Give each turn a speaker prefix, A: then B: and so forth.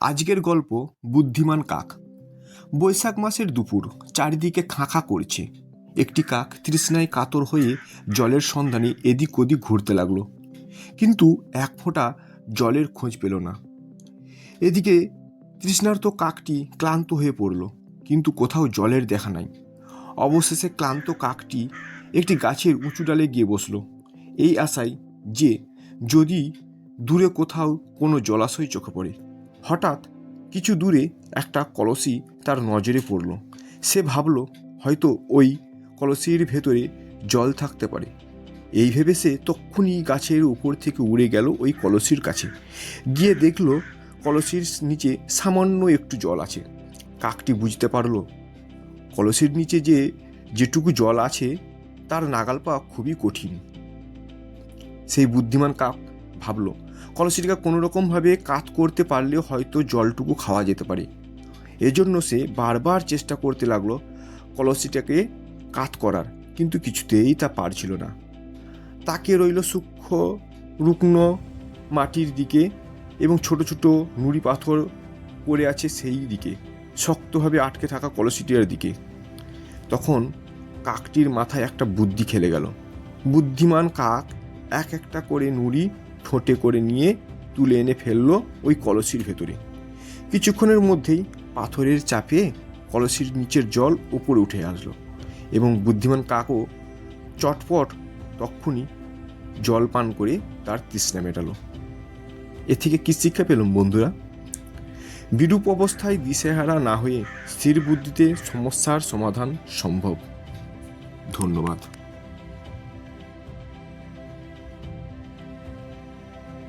A: আজকের গল্প বুদ্ধিমান কাক। বৈশাখ মাসের দুপুর, চারিদিকে খাঁখা করছে। একটি কাক তৃষ্ণায় কাতর হয়ে জলের সন্ধানে এদিক ওদিক ঘুরতে লাগল। কিন্তু এক ফোঁটা জলের খোঁজ পেল না। এদিকে তৃষ্ণার্ত কাকটি ক্লান্ত হয়ে পড়ল, কিন্তু কোথাও জলের দেখা নাই। অবশেষে ক্লান্ত কাকটি একটি গাছের উঁচু ডালে গিয়ে বসল। এই আশায় যে যদি দূরে কোথাও কোনো জলাশয় চোখে পড়ে হঠাৎ কিছু দূরে একটা কলসি তার নজরে পড়ল। সে ভাবল, হয়তো ওই কলসির ভেতরে জল থাকতে পারে। এই ভেবে সে তক্ষুনি গাছের উপর থেকে উড়ে গেল ওই কলসির কাছে। গিয়ে দেখল, কলসির নিচে সামান্য একটু জল আছে। কাকটি বুঝতে পারল, কলসির নিচে যে যেটুকু জল আছে, তার নাগাল পাওয়া খুবই কঠিন। সেই বুদ্ধিমান কাক ভাবলো কলসিটিকে কোনো রকমভাবে কাত করতে পারলে হয়তো জলটুকু খাওয়া যেতে পারে। এজন্য সে বারবার চেষ্টা করতে লাগল কলসিটাকে কাত করার, কিন্তু কিছুতেই তা পারছিল না। তাকে রইল সূক্ষ্ম, রুগ্ন মাটির দিকে এবং ছোট ছোট নুড়ি পাথর পড়ে আছে সেই দিকে, শক্তভাবে আটকে থাকা কলসিটির দিকে। তখন কাকটির মাথায় একটা বুদ্ধি খেলে গেল। বুদ্ধিমান কাক এক একটা করে নুড়ি ঠোঁটে করে নিয়ে তুলে এনে ফেলল ওই কলসির ভেতরে। কিছুক্ষণের মধ্যেই পাথরের চাপে কলসির নিচের জল উপরে উঠে আসলো এবং বুদ্ধিমান কাকও চটপট তক্ষুনি জল পান করে তার তৃষ্ণা মেটালো। এ থেকে কী শিক্ষা পেলাম বন্ধুরা? বিরূপ অবস্থায় দিশেহারা না হয়ে স্থির বুদ্ধিতে সমস্যার সমাধান সম্ভব। ধন্যবাদ।